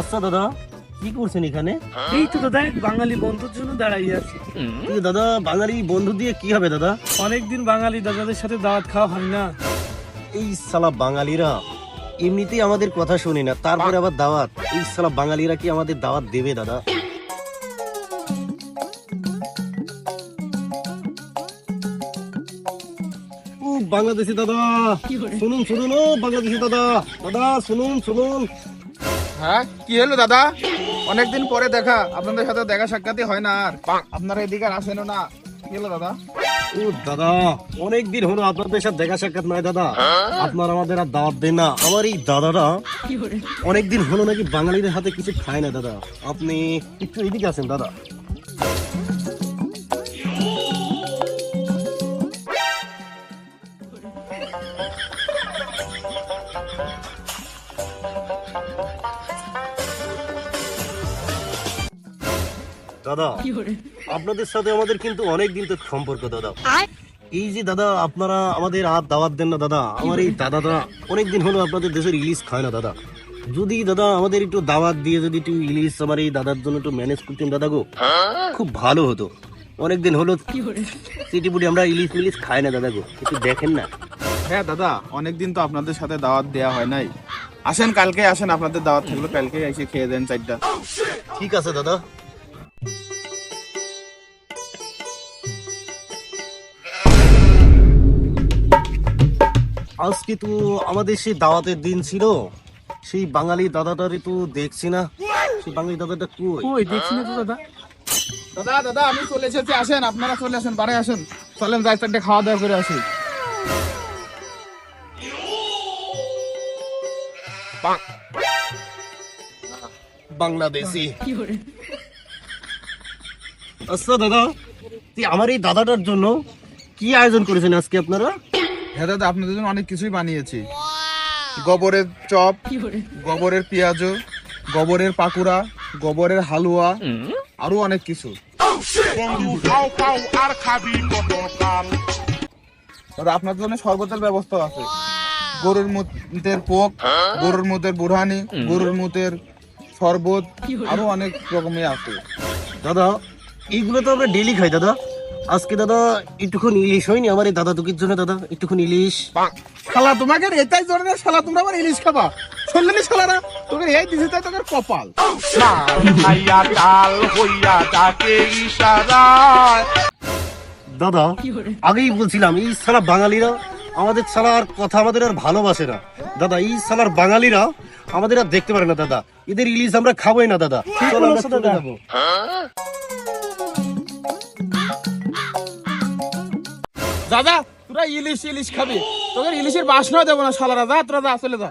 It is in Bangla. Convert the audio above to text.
আচ্ছা দাদা কি করছেন এখানে? এই তো দাদা এক বাঙালি বন্ধুর জন্য দাঁড়াই আছি। কিন্তু দাদা বাঙালি বন্ধু দিয়ে কি হবে দাদা? অনেকদিন বাঙালি দাদাদের সাথে দাওয়াত খাওয়া হয় না। এই সালা বাঙালিরা এমনিতেই আমাদের কথা শুনি না তারপরে আবার দাওয়াত। এই সালা বাঙালিরা কি আমাদের দাওয়াত দেবে দাদা? বাংলাদেশি দাদা। শুনুন শুনুন ও বাংলাদেশি দাদা। দাদা শুনুন শুনুন। হ্যাঁ কি হলো দাদা? অনেকদিন পরে দেখা। আপনাদের সাথে দেখা সাক্ষাৎই হয় না আর। আপনারা এদিকে আর আসেনও না। কি হলো দাদা? ও দাদা অনেক দিন হলো আপনাদের সাথে দেখা সাক্ষাৎ নয় দাদা। আপনার আমাদের আর দাওয়াত দেন না। আমার এই দাদারা অনেক দিন হলো নাকি বাঙালিদের হাতে কিছু খায় না দাদা। আপনি একটু এদিকে আছেন দাদা। দাদা আপনাদের সাথে আমাদের কিন্তু অনেক দিন তো সম্পর্ক দাদা। এই যে দাদা আপনারা আমাদের আর দাওয়াত দেন না দাদা। আমার এই দাদাটা অনেক দিন হলো আপনাদের দেশের ইলিশ খায় না দাদা। যদি দাদা আমাদের একটু দাওয়াত দিয়ে যদি একটু ইলিশ আমার এই দাদার জন্য একটু ম্যানেজ করতেন দাদা গো খুব ভালো হতো। অনেক দিন হলো সিটিপুটি আমরা ইলিশ মিলিশ খাই না দাদা গো একটু দেখেন না। হ্যাঁ দাদা অনেকদিন তো আপনাদের সাথে দাওয়াত দেওয়া হয় নাই। আসেন কালকে আসেন আপনাদের দাওয়াত থাকল কালকে এসে খেয়ে দেন চারটা। ঠিক আছে দাদা। আজকে তো আমাদের সেই দাওয়াতের দিন ছিল। সেই বাঙালি দাদাটারই তো দেখছি না। সেই বাঙালি দাদাটা কই? ওই দেখছি না তো দাদা। দাদা দাদা আমি চলে এসেছি আসেন আপনারা চলে আসেন বাড়ি আসেন। চলেন যাই চারটে খাওয়া দাওয়া করে আসি। বাংলাদেশি। আচ্ছা দাদা আমার এই দাদাটার জন্য কি আয়োজন করেছেন আজকে আপনারা? হ্যাঁ দাদা আপনাদের জন্য অনেক কিছুই বানিয়েছি। গোবরের চপ গোবরের পেঁয়াজু গোবরের পাকুড়া গোবরের হালুয়া আরও অনেক কিছু। দাদা আপনাদের জন্য শরবতের ব্যবস্থা আছে। গরুর মুতের পোক গরুর মুতের বুড়ানি গরুর মুতের শরবত আরও অনেক রকমের আছে। দাদা এইগুলো তো আমরা ডেলি খাই দাদা। আজকে দাদা একটুখানি ইলিশ হয়নি আমার এই দাদা দুকির জন্য দাদা একটুখানি ইলিশ। শালা তোমাকে এটাই জন্য শালা তোমরা আবার ইলিশ খাবা। শুনলে নি শালারা? তোকে এই দিছে তাই তোকে কপাল। দাদা আগেই বলছিলাম এই সালা বাঙালিরা আমাদের সালার কথা আমাদের আর ভালোবাসে না। দাদা এই সালার বাঙালিরা আমাদের আর দেখতে পারে না দাদা। এদের ইলিশ আমরা খাবোই না দাদা। চলো আমরা চলে দাদা, তোরা ইলিশ ইলিশ খাবি। তোদের ইলিশের বাসনাও দেবো না শালারা যা তোরা যা, চলে যা।